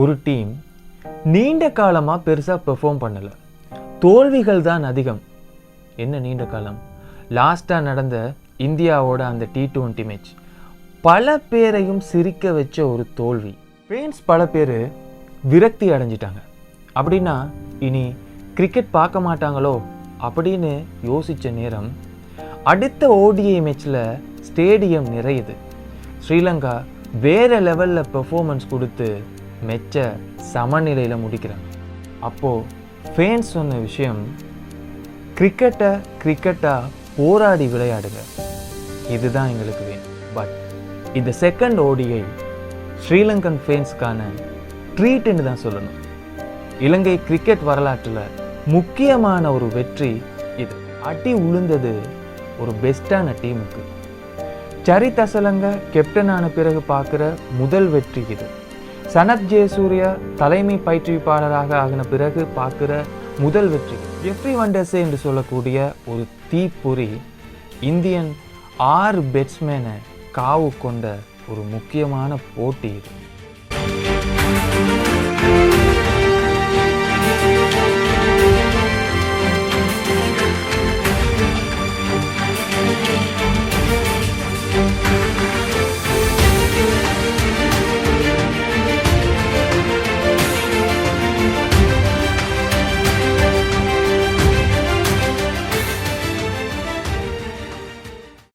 ஒரு டீம் நீண்ட காலமாக பெருசாக பெர்ஃபார்ம் பண்ணலை. தோல்விகள் தான் அதிகம். என்ன நீண்ட காலம்? லாஸ்ட்டாக நடந்த இந்தியாவோட அந்த டி டுவெண்ட்டி மேட்ச் பல பேரையும் சிரிக்க வச்ச ஒரு தோல்வி. ஃபேன்ஸ் பல பேர் விரக்தி அடைஞ்சிட்டாங்க. அப்படின்னா இனி கிரிக்கெட் பார்க்க மாட்டாங்களோ? அப்படின்னு யோசித்த நேரம் அடுத்த ஓடிஐ மேட்ச்சில் ஸ்டேடியம் நிறையுது. ஸ்ரீலங்கா வேற லெவலில் பெர்ஃபார்மன்ஸ் கொடுத்து மெச்ச சமநிலையில் முடிக்கிறாங்க. அப்போது ஃபேன்ஸ் சொன்ன விஷயம் கிரிக்கெட்டை கிரிக்கெட்டாக போராடி விளையாடுங்க. இதுதான் எங்களுக்கு வேணும். பட் இந்த செகண்ட் ஓடிஐ ஸ்ரீலங்கன் ஃபேன்ஸ்க்கான ட்ரீட்டுன்னு தான் சொல்லணும். இலங்கை கிரிக்கெட் வரலாற்றில் முக்கியமான ஒரு வெற்றி இது. அடி உளுந்தது ஒரு பெஸ்டான டீமுக்கு சரித் அசலங்க கேப்டனான பிறகு பார்க்குற முதல் வெற்றி இது. சனத் ஜெயசூர்யா தலைமை பயிற்றுவிப்பாளராக ஆகின பிறகு பார்க்குற முதல் வெற்றி ஜெஃப்ரி வண்டர்ஸே என்று சொல்லக்கூடிய ஒரு தீப்பொறி இந்தியன் ஆறு பேட்ஸ்மேனை காவு கொண்ட ஒரு முக்கியமான போட்டி இது.